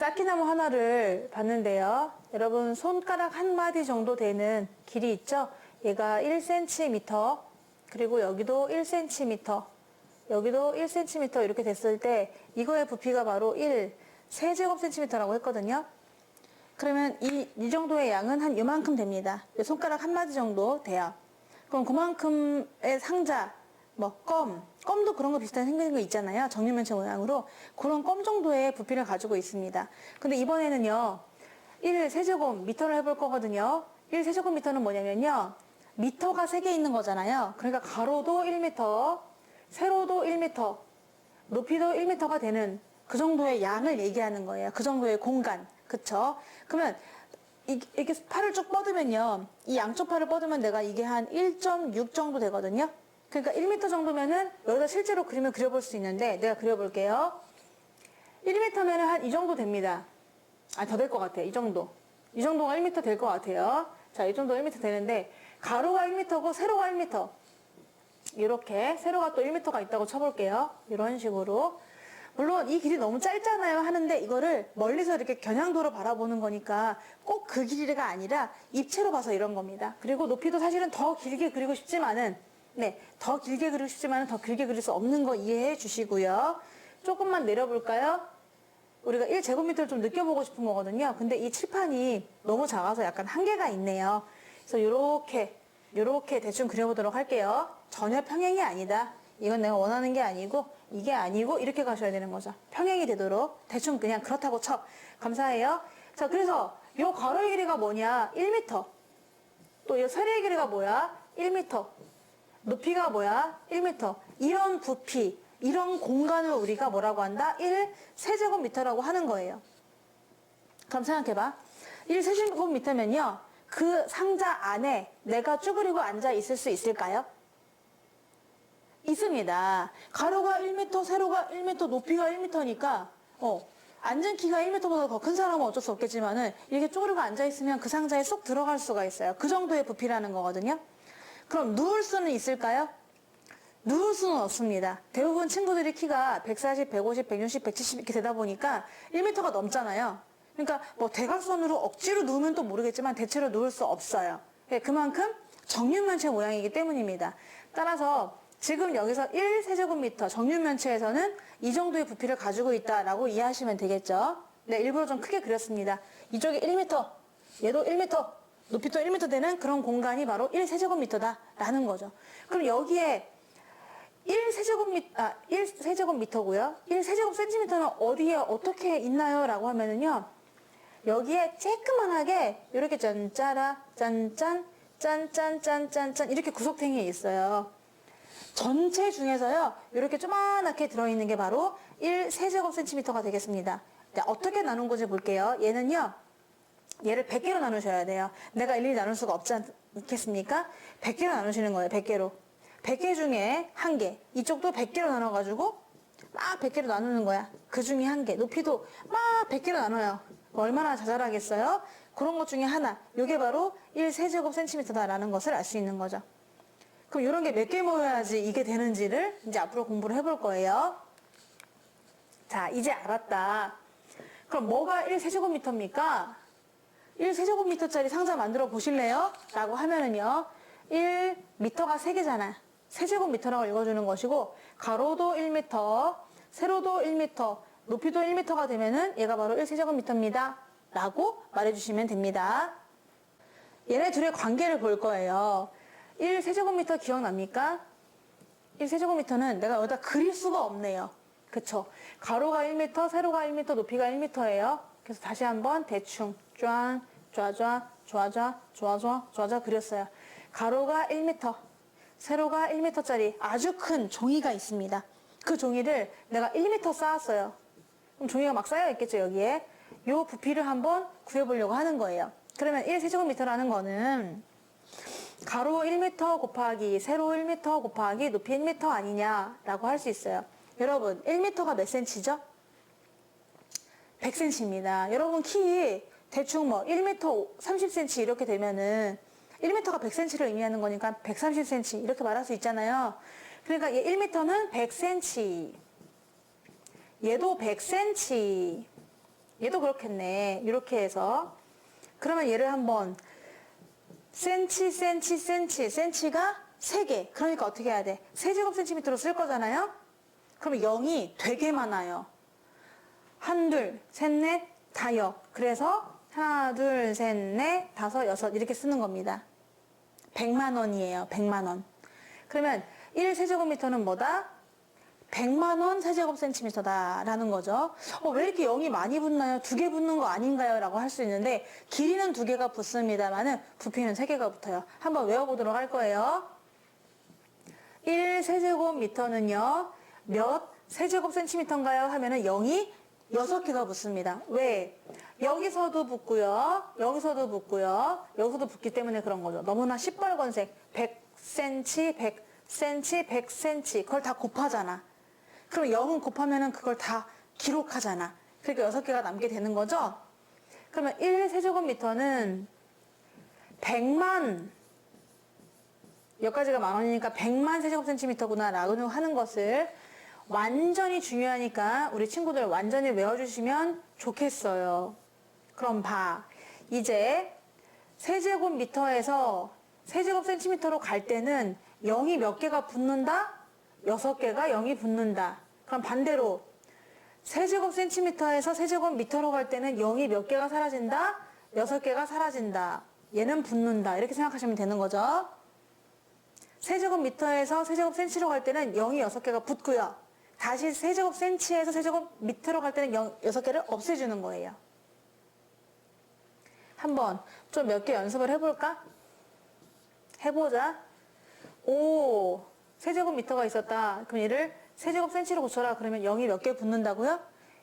쌓기나무 하나를 봤는데요. 여러분 손가락 한 마디 정도 되는 길이 있죠? 얘가 1cm 그리고 여기도 1cm 여기도 1cm 이렇게 됐을 때 이거의 부피가 바로 1 세제곱센티미터라고 했거든요. 그러면 이, 이 정도의 양은 한 이만큼 됩니다. 손가락 한 마디 정도 돼요. 그럼 그만큼의 상자, 뭐 껌, 껌도 그런 거 비슷한 생긴 거 있잖아요. 정육면체 모양으로 그런 껌 정도의 부피를 가지고 있습니다. 근데 이번에는요, 1 세제곱미터를 해볼 거거든요. 1 세제곱미터는 뭐냐면요, 미터가 3개 있는 거잖아요. 그러니까 가로도 1미터, 세로도 1미터, 높이도 1m가 되는 그 정도의 양을 얘기하는 거예요. 그 정도의 공간. 그쵸? 그러면 이- 이렇게 팔을 쭉 뻗으면요. 이 양쪽 팔을 뻗으면 내가 이게 한 1.6 정도 되거든요. 그러니까 1m 정도면은 여기다 실제로 그림을 그려볼 수 있는데 내가 그려볼게요. 1m면은 한 이 정도 됩니다. 아, 더 될 것 같아. 이 정도. 이 정도가 1m 될 것 같아요. 자, 이 정도 1m 되는데 가로가 1m고 세로가 1m. 이렇게 세로가 또 1m가 있다고 쳐볼게요. 이런 식으로. 물론 이 길이 너무 짧잖아요 하는데 이거를 멀리서 이렇게 겨냥도로 바라보는 거니까 꼭 그 길이가 아니라 입체로 봐서 이런 겁니다. 그리고 높이도 사실은 더 길게 그리고 싶지만은 네, 더 길게 그리고 싶지만은 더 길게 그릴 수 없는 거 이해해 주시고요. 조금만 내려볼까요? 우리가 1제곱미터를 좀 느껴보고 싶은 거거든요. 근데 이 칠판이 너무 작아서 약간 한계가 있네요. 그래서 이렇게 이렇게 대충 그려보도록 할게요. 전혀 평행이 아니다. 이건 내가 원하는 게 아니고 이게 아니고 이렇게 가셔야 되는 거죠. 평행이 되도록 대충 그냥 그렇다고 쳐. 감사해요. 자, 그래서 이 가로의 길이가 뭐냐? 1m. 또이 세로의 길이가 뭐야? 1m. 높이가 뭐야? 1m. 이런 부피, 이런 공간을 우리가 뭐라고 한다? 1 세제곱미터라고 하는 거예요. 그럼 생각해봐. 1 세제곱미터면요. 그 상자 안에 내가 쭈그리고 앉아 있을 수 있을까요? 있습니다. 가로가 1m, 세로가 1m, 높이가 1m니까, 어, 앉은 키가 1m보다 더 큰 사람은 어쩔 수 없겠지만은, 이렇게 쪼그리고 앉아 있으면 그 상자에 쏙 들어갈 수가 있어요. 그 정도의 부피라는 거거든요. 그럼 누울 수는 있을까요? 누울 수는 없습니다. 대부분 친구들이 키가 140, 150, 160, 170 이렇게 되다 보니까 1m가 넘잖아요. 그러니까 뭐 대각선으로 억지로 누우면 또 모르겠지만 대체로 누울 수 없어요. 예, 그만큼 정육면체 모양이기 때문입니다. 따라서 지금 여기서 1세제곱미터 정육면체에서는 이 정도의 부피를 가지고 있다라고 이해하시면 되겠죠. 네, 일부러 좀 크게 그렸습니다. 이쪽에 1m, 얘도 1m, 높이도 1m 되는 그런 공간이 바로 1세제곱미터다라는 거죠. 그럼 여기에 1세제곱미, 아, 1세제곱미터고요. 1세제곱센티미터는 어디에 어떻게 있나요? 라고 하면은요. 여기에 쬐끄만하게 이렇게 짠짜라, 짠짠, 짠짠짠짠짠 이렇게 구석탱이에 있어요. 전체 중에서요. 이렇게 조그맣게 들어있는 게 바로 1세제곱센티미터가 되겠습니다. 네, 어떻게 나눈 건지 볼게요. 얘는요. 얘를 100개로 나누셔야 돼요. 내가 일일이 나눌 수가 없지 않겠습니까? 100개로 나누시는 거예요. 100개로. 100개 중에 한 개. 이쪽도 100개로 나눠가지고 막 100개로 나누는 거야. 그 중에 한 개. 높이도 막 100개로 나눠요. 얼마나 자잘하겠어요? 그런 것 중에 하나. 이게 바로 1세제곱센티미터다라는 것을 알 수 있는 거죠. 그럼 이런 게 몇 개 모여야지 이게 되는지를 이제 앞으로 공부를 해볼 거예요. 자, 이제 알았다. 그럼 뭐가 1세제곱미터입니까? 1세제곱미터짜리 상자 만들어 보실래요? 라고 하면은요. 1미터가 3개잖아. 세제곱미터라고 읽어주는 것이고 가로도 1미터, 세로도 1미터, 높이도 1미터가 되면은 얘가 바로 1세제곱미터입니다. 라고 말해주시면 됩니다. 얘네 둘의 관계를 볼 거예요. 1세제곱미터 기억납니까? 1세제곱미터는 내가 여기다 그릴 수가 없네요. 그쵸? 가로가 1m, 세로가 1m, 높이가 1m예요. 그래서 다시 한번 대충 쫙, 좌좌, 좌좌, 좌좌, 좌좌 그렸어요. 가로가 1m, 세로가 1m짜리 아주 큰 종이가 있습니다. 그 종이를 내가 1m 쌓았어요. 그럼 종이가 막 쌓여 있겠죠, 여기에. 요 부피를 한번 구해보려고 하는 거예요. 그러면 1세제곱미터라는 거는 가로 1m 곱하기 세로 1m 곱하기 높이 1m 아니냐라고 할 수 있어요. 여러분, 1m가 몇 cm죠? 100cm입니다. 여러분 키 대충 뭐 1m 30cm 이렇게 되면은 1m가 100cm를 의미하는 거니까 130cm 이렇게 말할 수 있잖아요. 그러니까 얘 1m는 100cm. 얘도 100cm. 얘도 그렇겠네. 이렇게 해서. 그러면 얘를 한번 센치, 센치, 센치, 센치가 3개. 그러니까 어떻게 해야 돼? 세제곱 센티미터로 쓸 거잖아요? 그러면 0이 되게 많아요. 한, 둘, 셋, 넷, 다역. 그래서 하나, 둘, 셋, 넷, 다섯, 여섯 이렇게 쓰는 겁니다. 100만 원이에요. 100만 원. 그러면 1세제곱미터는 뭐다? 100만 원 세제곱 센티미터다라는 거죠. 어, 왜 이렇게 0이 많이 붙나요? 두 개 붙는 거 아닌가요? 라고 할 수 있는데 길이는 두 개가 붙습니다만은 부피는 세 개가 붙어요. 한번 외워보도록 할 거예요. 1세제곱미터는요. 몇 세제곱 센티미터인가요? 하면은 0이 6개가 붙습니다. 왜? 여기서도 붙고요. 여기서도 붙고요. 여기서도 붙기 때문에 그런 거죠. 너무나 시뻘건색 100cm, 100cm, 100cm 그걸 다 곱하잖아. 그럼 0은 곱하면은 그걸 다 기록하잖아. 그러니까 6개가 남게 되는 거죠. 그러면 1세제곱미터는 100만 여기까지가 만 원이니까 100만 세제곱센티미터구나 라고 하는 것을 완전히 중요하니까 우리 친구들 완전히 외워주시면 좋겠어요. 그럼 봐. 이제 세제곱미터에서 세제곱 센티미터로 갈 때는 0이 몇 개가 붙는다? 6개가 0이 붙는다. 그럼 반대로 세제곱 센티미터에서 세제곱 미터로 갈 때는 0이 몇 개가 사라진다? 6개가 사라진다. 얘는 붙는다. 이렇게 생각하시면 되는 거죠. 세제곱 미터에서 세제곱 센치로 갈 때는 0이 6개가 붙고요. 다시 세제곱 센치에서 세제곱미터로 갈 때는 0, 6개를 없애주는 거예요. 한번 좀 몇 개 연습을 해볼까? 해보자. 오, 세제곱 미터가 있었다. 그럼 얘를 세제곱 센치로 고쳐라. 그러면 0이 몇 개 붙는다고요?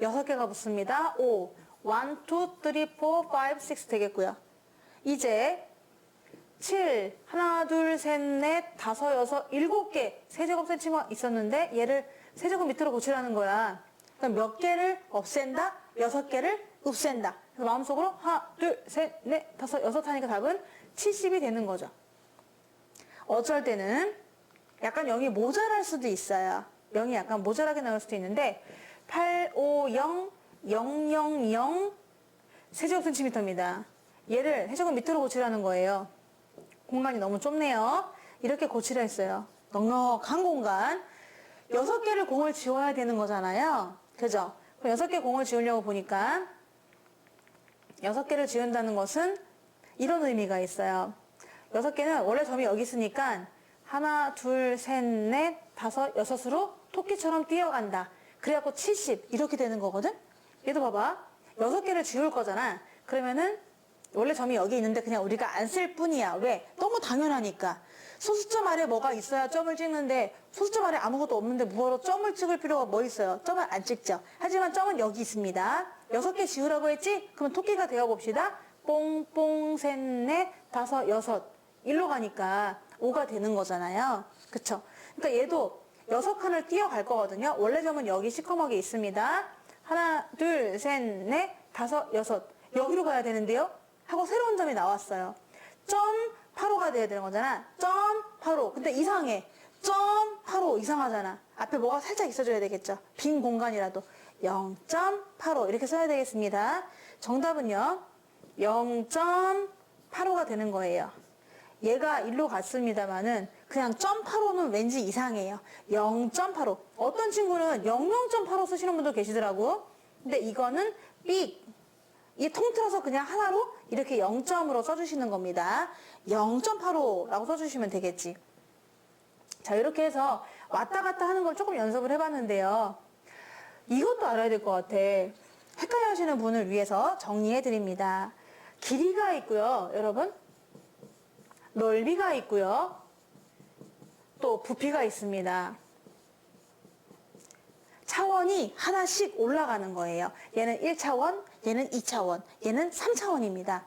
6개가 붙습니다. 5, 1, 2, 3, 4, 5, 6 되겠고요. 이제 7, 하나, 둘, 셋, 넷, 다섯, 여섯, 일곱 개 세제곱 센치가 있었는데 얘를 세제곱 밑으로 고치라는 거야. 그럼 몇 개를 없앤다? 여섯 개를 없앤다. 그래서 마음속으로 하나, 둘, 셋, 넷, 다섯, 여섯 하니까 답은 70이 되는 거죠. 어쩔 때는 약간 0이 모자랄 수도 있어요. 0이 약간 모자라게 나올 수도 있는데 8, 5, 0, 0, 0, 0 세제곱 센티미터입니다. 얘를 세제곱 밑으로 고치라는 거예요. 공간이 너무 좁네요. 이렇게 고치려 했어요. 넉넉한 공간. 여섯 개를 공을 지워야 되는 거잖아요. 그죠? 그럼 여섯 개 공을 지우려고 보니까 여섯 개를 지운다는 것은 이런 의미가 있어요. 여섯 개는 원래 점이 여기 있으니까 하나, 둘, 셋, 넷, 다섯, 여섯으로 토끼처럼 뛰어간다. 그래갖고 70 이렇게 되는 거거든? 얘도 봐봐. 여섯 개를 지울 거잖아. 그러면은 원래 점이 여기 있는데 그냥 우리가 안 쓸 뿐이야. 왜? 너무 당연하니까. 소수점 아래 뭐가 있어야 점을 찍는데 소수점 아래 아무것도 없는데 뭐하러 점을 찍을 필요가 뭐 있어요? 점을 안 찍죠. 하지만 점은 여기 있습니다. 여섯 개 지우라고 했지? 그러면 토끼가 되어 봅시다. 뽕뽕 셋넷 다섯 여섯 일로 가니까 5가 되는 거잖아요. 그쵸? 그러니까 얘도 여섯 칸을 뛰어갈 거거든요. 원래 점은 여기 시커멓게 있습니다. 하나, 둘, 셋, 넷, 다섯, 여섯. 여기로 가야 되는데요. 하고 새로운 점이 나왔어요. 점 85가 돼야 되는 거잖아. 점 85. 근데 이상해. 점85 이상하잖아. 앞에 뭐가 살짝 있어줘야 되겠죠. 빈 공간이라도 0.85 이렇게 써야 되겠습니다. 정답은요. 0.85가 되는 거예요. 얘가 일로 갔습니다만은 그냥 점 85는 왠지 이상해요. 0.85. 어떤 친구는 00.85 쓰시는 분도 계시더라고. 근데 이거는 삑. 이 통틀어서 그냥 하나로 이렇게 0점으로 써주시는 겁니다. 0.85라고 써주시면 되겠지. 자, 이렇게 해서 왔다 갔다 하는 걸 조금 연습을 해봤는데요. 이것도 알아야 될 것 같아. 헷갈려 하시는 분을 위해서 정리해 드립니다. 길이가 있고요, 여러분. 넓이가 있고요. 또 부피가 있습니다. 차원이 하나씩 올라가는 거예요. 얘는 1차원, 얘는 2차원, 얘는 3차원입니다.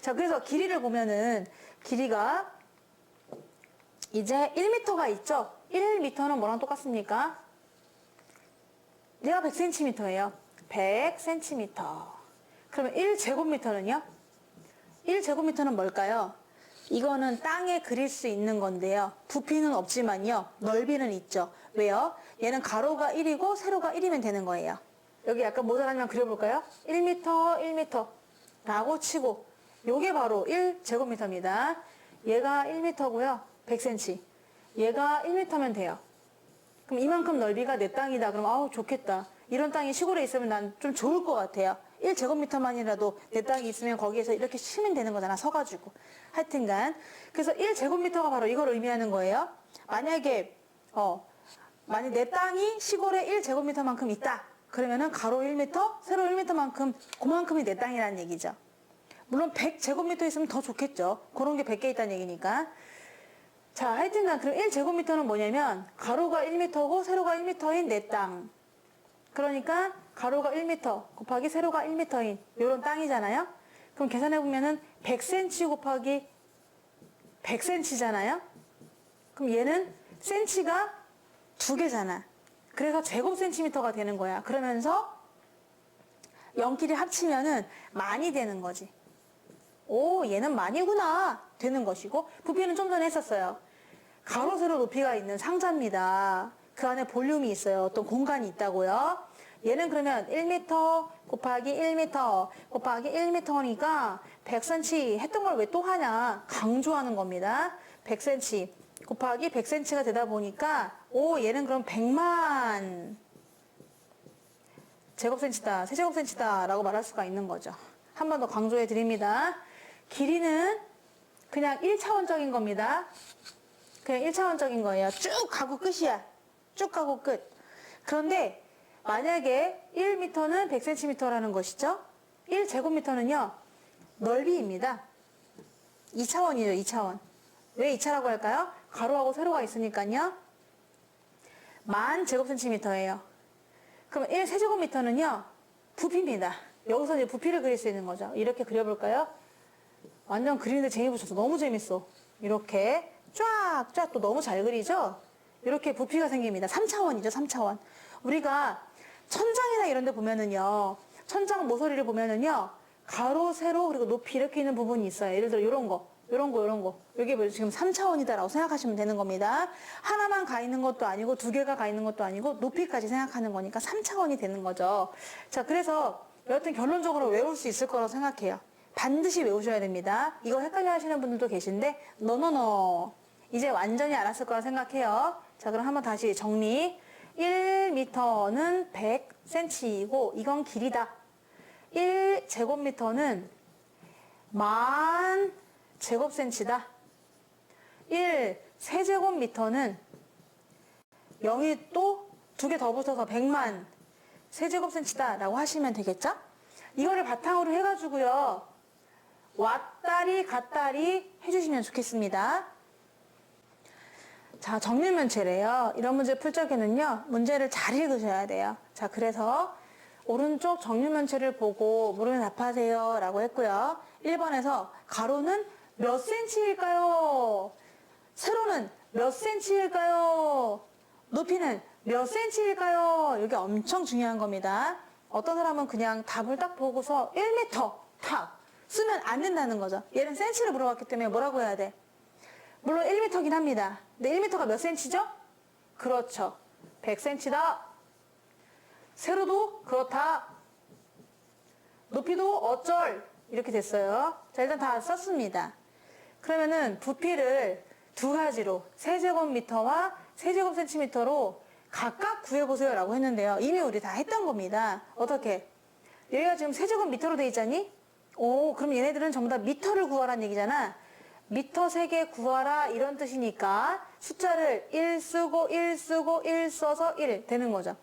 자, 그래서 길이를 보면은 길이가 이제 1m가 있죠? 1m는 뭐랑 똑같습니까? 얘가 100cm예요. 100cm. 그러면 1제곱미터는요? 1제곱미터는 뭘까요? 이거는 땅에 그릴 수 있는 건데요. 부피는 없지만요. 넓이는 있죠. 왜요? 얘는 가로가 1이고 세로가 1이면 되는 거예요. 여기 약간 모자라면 그려볼까요? 1m, 1m 라고 치고 요게 바로 1제곱미터입니다. 얘가 1m고요. 100cm. 얘가 1m면 돼요. 그럼 이만큼 넓이가 내 땅이다. 그럼 아우 좋겠다. 이런 땅이 시골에 있으면 난 좀 좋을 것 같아요. 1제곱미터만이라도 내 땅이 있으면 거기에서 이렇게 치면 되는 거잖아. 서가지고. 하여튼간. 그래서 1제곱미터가 바로 이걸 의미하는 거예요. 만약에 어 만약 내 땅이 시골에 1제곱미터만큼 있다. 그러면은 가로 1m, 세로 1m만큼 그만큼이 내 땅이라는 얘기죠. 물론 100제곱미터 있으면 더 좋겠죠. 그런 게 100개 있다는 얘기니까. 자, 하여튼간 그럼 1제곱미터는 뭐냐면 가로가 1m고 세로가 1m인 내 땅. 그러니까 가로가 1m 곱하기 세로가 1m인 이런 땅이잖아요. 그럼 계산해 보면은 100cm 곱하기 100cm잖아요. 그럼 얘는 센치가 두 개잖아. 그래서 제곱센티미터가 되는 거야. 그러면서 0끼리 합치면은 많이 되는 거지. 오, 얘는 많이구나. 되는 것이고, 부피는 좀 전에 했었어요. 가로, 세로 높이가 있는 상자입니다. 그 안에 볼륨이 있어요. 어떤 공간이 있다고요. 얘는 그러면 1m 곱하기 1m 곱하기 1m니까 100cm 했던 걸 왜 또 하냐. 강조하는 겁니다. 100cm 곱하기 100cm가 되다 보니까, 오, 얘는 그럼 100만 제곱센치다, 세제곱센치다 라고 말할 수가 있는 거죠. 한 번 더 강조해 드립니다. 길이는 그냥 1차원적인 겁니다. 그냥 1차원적인 거예요. 쭉 가고 끝이야. 쭉 가고 끝. 그런데 만약에 1m는 100cm라는 것이죠. 1제곱미터는요, 넓이입니다. 2차원이죠, 2차원. 왜 2차라고 할까요? 가로하고 세로가 있으니까요. 만 제곱센티미터예요. 그럼 1세제곱미터는요, 부피입니다. 여기서 이제 부피를 그릴 수 있는 거죠. 이렇게 그려볼까요? 완전 그리는데 재미 붙여서 너무 재밌어. 이렇게 쫙쫙 또 너무 잘 그리죠? 이렇게 부피가 생깁니다. 3차원이죠, 3차원. 우리가 천장이나 이런 데 보면은요, 천장 모서리를 보면은요, 가로, 세로, 그리고 높이 이렇게 있는 부분이 있어요. 예를 들어 이런 거, 이런 거, 이런 거. 이게 뭐 지금 3차원이다라고 생각하시면 되는 겁니다. 하나만 가 있는 것도 아니고 두 개가 가 있는 것도 아니고 높이까지 생각하는 거니까 3차원이 되는 거죠. 자, 그래서 여하튼 결론적으로 외울 수 있을 거라고 생각해요. 반드시 외우셔야 됩니다. 이거 헷갈려 하시는 분들도 계신데, 너너너. 이제 완전히 알았을 거라 생각해요. 자, 그럼 한번 다시 정리. 1m는 100cm이고, 이건 길이다. 1제곱미터는 만 제곱센치다. 1 세제곱미터는 0이 또 두 개 더 붙어서 100만 세제곱센치다 라고 하시면 되겠죠? 이거를 바탕으로 해가지고요. 왔다리 갔다리 해주시면 좋겠습니다. 자, 정밀면체래요. 이런 문제 풀 적에는요, 문제를 잘 읽으셔야 돼요. 자, 그래서 오른쪽 정밀면체를 보고 물으면 답하세요. 라고 했고요. 1번에서 가로는 몇 센치일까요? 세로는 몇 센치일까요? 높이는 몇 센치일까요? 이게 엄청 중요한 겁니다. 어떤 사람은 그냥 답을 딱 보고서 1m 탁 쓰면 안 된다는 거죠. 얘는 센치를 물어봤기 때문에 뭐라고 해야 돼? 물론 1m긴 합니다. 근데 1m가 몇 센치죠? 그렇죠. 100cm다. 세로도 그렇다. 높이도 어쩔. 이렇게 됐어요. 자, 일단 다 썼습니다. 그러면은 부피를 두 가지로 세제곱미터와 세제곱센티미터로 각각 구해보세요 라고 했는데요. 이미 우리 다 했던 겁니다. 어떻게? 여기가 지금 세제곱미터로 돼 있잖니? 오, 그럼 얘네들은 전부 다 미터를 구하라는 얘기잖아. 미터 세 개 구하라 이런 뜻이니까 숫자를 1 쓰고 1 쓰고 1 써서 1 되는 거죠.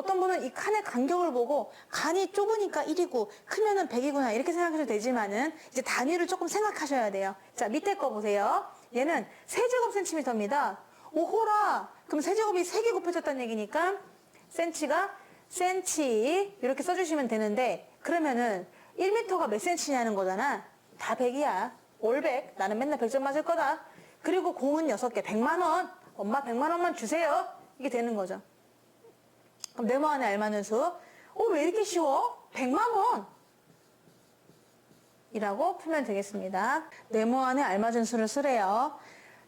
어떤 분은 이 칸의 간격을 보고 간이 좁으니까 1이고 크면은 100이구나 이렇게 생각하셔도 되지만은 이제 단위를 조금 생각하셔야 돼요. 자, 밑에 거 보세요. 얘는 세제곱 센티미터입니다. 오호라! 그럼 세제곱이 3개 곱해졌다는 얘기니까 센치가 센치 이렇게 써주시면 되는데 그러면은 1m가 몇 센치냐는 거잖아. 다 100이야. 올 100. 나는 맨날 100점 맞을 거다. 그리고 공은 6개. 100만 원. 엄마 100만 원만 주세요. 이게 되는 거죠. 그럼 네모 안에 알맞은 수. 어, 왜 이렇게 쉬워? 100만 원. 이라고 풀면 되겠습니다. 네모 안에 알맞은 수를 쓰래요.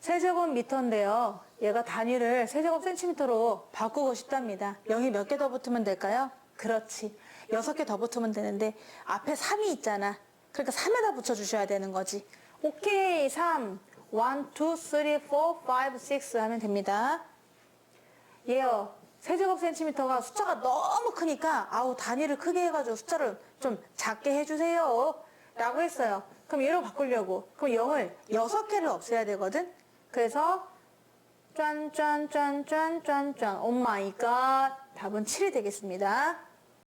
세제곱미터인데요. 얘가 단위를 세제곱 센티미터로 바꾸고 싶답니다. 0이 몇 개 더 붙으면 될까요? 그렇지. 여섯 개더 붙으면 되는데 앞에 3이 있잖아. 그러니까 3에다 붙여주셔야 되는 거지. 오케이, 3. 1, 2, 3, 4, 5, 6 하면 됩니다. 얘요. 세제곱 센티미터가 숫자가 너무 크니까 아우 단위를 크게 해가지고 숫자를 좀 작게 해주세요. 라고 했어요. 그럼 얘로 바꾸려고. 그럼 0을 6개를 없애야 되거든. 그래서 짠짠짠짠짠짠 오 마이 갓 답은 7이 되겠습니다.